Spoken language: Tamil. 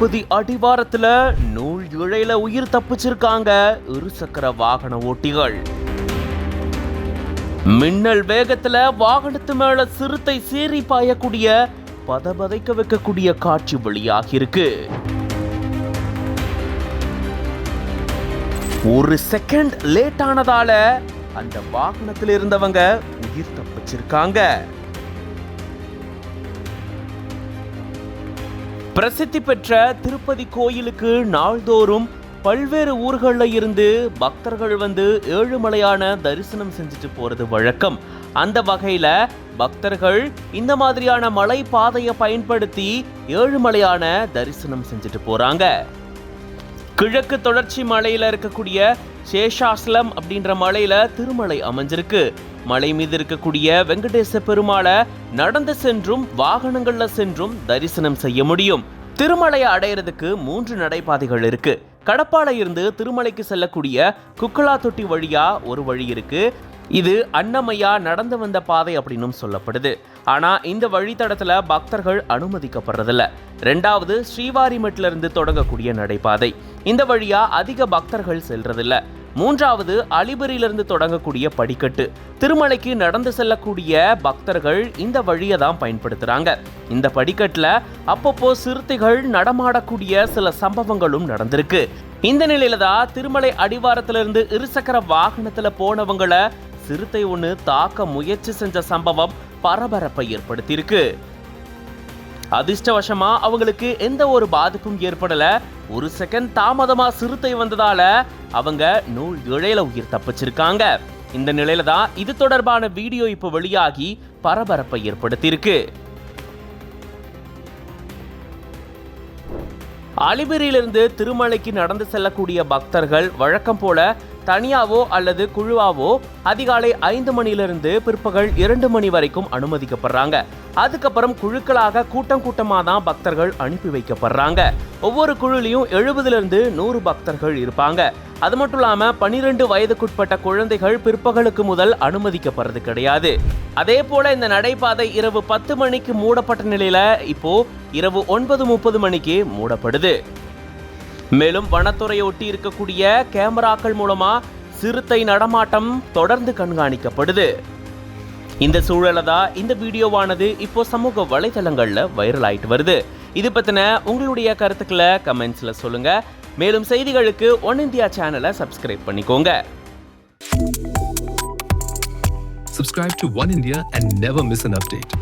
திருப்பதி அடிவாரத்துல நூல் இழையில உயிர் தப்பிச்சிருக்காங்க இருசக்கர வாகன ஓட்டிகள். மின்னல் வேகத்துல வாகனத்து மேல சிறுத்தை சீறி பாயக்கூடிய பதபதைக்க வைக்கக்கூடிய காட்சி வழியாக இருக்கு ஒரு செகண்ட் லேட் ஆனதால அந்த வாகனத்தில் இருந்தவங்க உயிர் தப்பிச்சிருக்காங்க. பிரசித்தி பெற்ற திருப்பதி கோயிலுக்கு நாள்தோறும் பல்வேறு ஊர்களில் இருந்து பக்தர்கள் வந்து ஏழுமலையான தரிசனம் செஞ்சுட்டு போகிறது வழக்கம். அந்த வகையில் பக்தர்கள் இந்த மாதிரியான மலை பாதையை பயன்படுத்தி ஏழுமலையான தரிசனம் செஞ்சுட்டு போகிறாங்க கிழக்கு தொடர்ச்சி மலையில இருக்கக்கூடிய சேஷாஸ்லம் அப்படின்ற மலையில திருமலை அமைஞ்சிருக்கு. மலை மீது இருக்கக்கூடிய வெங்கடேச பெருமாளை நடந்து சென்றும் வாகனங்கள்ல சென்றும் தரிசனம் செய்ய முடியும். திருமலையை அடையிறதுக்கு மூன்று நடைபாதைகள் இருக்கு. கடப்பால இருந்து திருமலைக்கு செல்லக்கூடிய குக்கலா தொட்டி வழியா ஒரு வழி இருக்கு. இது அன்னமையா நடந்து வந்த பாதை அப்படின்னும் சொல்லப்படுது. ஆனா இந்த வழித்தடத்துல பக்தர்கள் அனுமதிக்கப்படுறதில்ல. ரெண்டாவது ஸ்ரீவாரிமெட்ல இருந்து தொடங்கக்கூடிய நடைபாதை. இந்த வழியா அதிக பக்தர்கள் செல்றதில்லை. மூன்றாவது அலிபரியிலிருந்து தொடங்கக்கூடிய படிக்கட்டு. திருமலைக்கு நடந்து செல்லக்கூடிய பக்தர்கள் இந்த வழியை தான் பயன்படுத்துறாங்க. இந்த படிக்கட்டில் அப்பப்போ சிறுத்தைகள் நடமாடக்கூடிய சில சம்பவங்களும் நடந்திருக்கு. இந்த நிலையில தான் திருமலை அடிவாரத்திலிருந்து இருசக்கர வாகனத்தில் போனவங்கள சிறுத்தை ஒன்று தாக்க முயற்சி செஞ்ச சம்பவம் பரபரப்பை ஏற்படுத்தியிருக்கு. அதிர்ஷ்டவசமா அவங்களுக்கு எந்த ஒரு பாதிப்பும் ஏற்படல. ஒரு செகண்ட் தாமதமா சிறுத்தை வந்ததால அவங்க நூல் இழையில உயிர் தப்பிச்சிருக்காங்க. இந்த நிலையில தான் இது தொடர்பான வீடியோ இப்போ வெளியாகி பரபரப்பை ஏற்படுத்தியிருக்கு. அலிபிரியிலிருந்து திருமலைக்கு நடந்து செல்லக்கூடிய பக்தர்கள் வழக்கம் போல தனியாவோ அல்லது குழுவாவோ அதிகாலை ஐந்து மணியிலிருந்து பிற்பகல் இரண்டு மணி வரைக்கும் அனுமதிக்கப்படுறாங்க. அதுக்கப்புறம் குழுக்களாக கூட்டம் கூட்டமாக தான் பக்தர்கள் அனுப்பி வைக்கப்படுறாங்க. ஒவ்வொரு குழுலையும் எழுபதுலேருந்து நூறு பக்தர்கள் இருப்பாங்க. அது மட்டும் இல்லாமல் பனிரெண்டு வயதுக்குட்பட்ட குழந்தைகள் பிற்பகலுக்கு முதல் அனுமதிக்கப்படுறது கிடையாது. அதே போல இந்த நடைபாதை இரவு பத்து மணிக்கு மூடப்பட்ட நிலையில இப்போ இரவு ஒன்பது முப்பது மணிக்கு மூடப்படுது. மேலும் வனத்துறையை ஒட்டி இருக்கக்கூடிய கேமராக்கள் மூலமா சிறுத்தை நடமாட்டம் தொடர்ந்து கண்காணிக்கப்படுது. இந்த சூழல தான் இந்த வீடியோவானது இப்போ சமூக வலைதளங்களில் வைரல் ஆயிட்டு வருது. இது பத்தின உங்களுடைய கருத்துக்களை கமெண்ட்ஸ்ல சொல்லுங்க. மேலும் செய்திகளுக்கு ஒன் இந்தியா சேனலை சப்ஸ்கிரைப் பண்ணிக்கோங்க. Subscribe to One India and never miss an update.